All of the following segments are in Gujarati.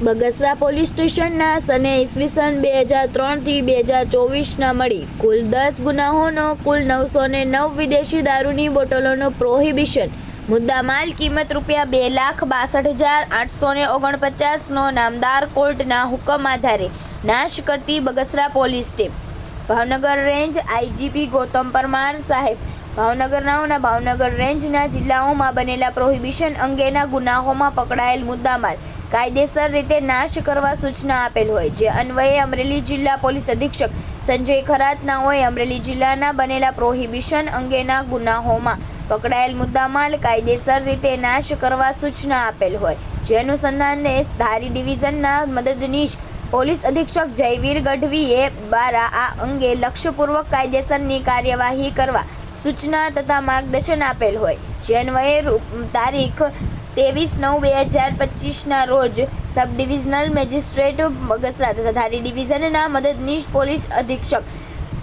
બગસરા પોલીસ સ્ટેશનના સને ઈસવીસન બે હજાર ત્રણથી બે હજાર ચોવીસના મળી કુલ દસ ગુનાહોનો કુલ નવસો ને નવ વિદેશી દારૂની બોટલોનો પ્રોહિબિશન. મુદ્દામાલ કિંમત રૂપિયા બે લાખ બાસઠ હજાર આઠસો ને ઓગણપચાસનો નામદાર કોર્ટના હુકમ આધારે નાશ કરતી Bagasara police team. Bhavnagar range IGP Gautam Parmar સાહેબ ભાવનગરનાઓના ભાવનગર રેન્જના જિલ્લાઓમાં બનેલા પ્રોહિબિશન અંગેના ગુનાહોમાં પકડાયેલ મુદ્દામાલ કાયદેસર રીતે નાશ કરવા સૂચના આપેલ હોય જે અન્વયે અમરેલી જિલ્લા પોલીસ અધિક્ષક સંજય ખરાતનાઓએ અમરેલી જિલ્લાના બનેલા પ્રોહિબિશન અંગેના ગુનાહોમાં પકડાયેલ મુદ્દામાલ કાયદેસર રીતે નાશ કરવા સૂચના આપેલ હોય. જે અનુસંધાને ધારી ડિવિઝનના મદદનીશ પોલીસ અધિક્ષક જયવીર ગઢવીએ દ્વારા આ અંગે લક્ષ્યપૂર્વક કાયદેસરની કાર્યવાહી કરવા સૂચના તથા માર્ગદર્શન આપેલ હોય. જે અન્વયે તારીખ ત્રેવીસ નવ બે હજાર પચીસના રોજ સબ ડિવિઝનલ મેજિસ્ટ્રેટ બગસરા તથા ધારી ડિવિઝનના મદદનીશ પોલીસ અધિક્ષક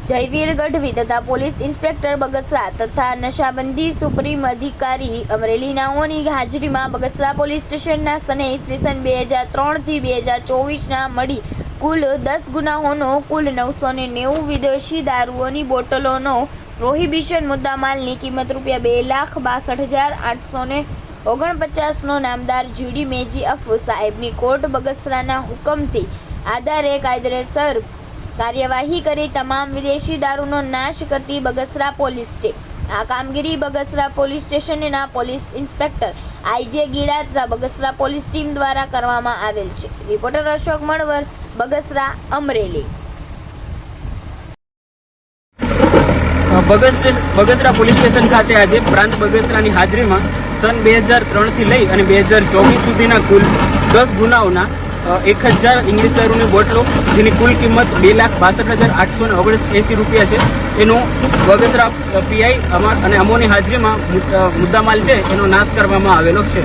જયવીર ગઢવી તથા પોલીસ ઇન્સ્પેક્ટર બગસરા તથા નશાબંધી સુપ્રીમ અધિકારી અમરેલીનાઓની હાજરીમાં બગસરા પોલીસ સ્ટેશનના સને ઈસવીસન બે હજાર ત્રણથી બે હજાર ચોવીસના મળી કુલ દસ ગુનાઓનો કુલ નવસો ને નેવું વિદેશી દારૂઓની બોટલોનો પ્રોહિબિશન મુદ્દામાલની કિંમત રૂપિયા બે લાખ બાસઠ હજાર આઠસો ને ઓગણપચાસનો નામદાર જીડી મેજી અફુ સાહેબની કોર્ટ બગસરાના હુકમથી આધારે કાયદેસર કાર્યવાહી કરી તમામ વિદેશી દારૂનો નાશ કરતી બગસરા પોલીસ ટીમ. આ કામગીરી બગસરા પોલીસ સ્ટેશનના police inspector I J Gida તથા બગસરા પોલીસ ટીમ દ્વારા કરવામાં આવેલ છે. Reporter Ashok Manvar Bagasara, Amreli. Bagasara police station ખાતે આજે પ્રાંત બગસરાની હાજરીમાં સન બે હજાર ત્રણથી લઈ અને બે હજાર ચોવીસ સુધીના કુલ દસ ગુનાઓના એક હજાર ઇંગ્લિશ દારૂની બોટલો, જેની કુલ કિંમત બે લાખ બાસઠ હજાર આઠસો ને ઓગણીસ એંસી રૂપિયા છે. એનો બગસરા પીઆઈ અમાર અને અમોની હાજરીમાં મુદ્દામાલ છે, એનો નાશ કરવામાં આવેલો છે.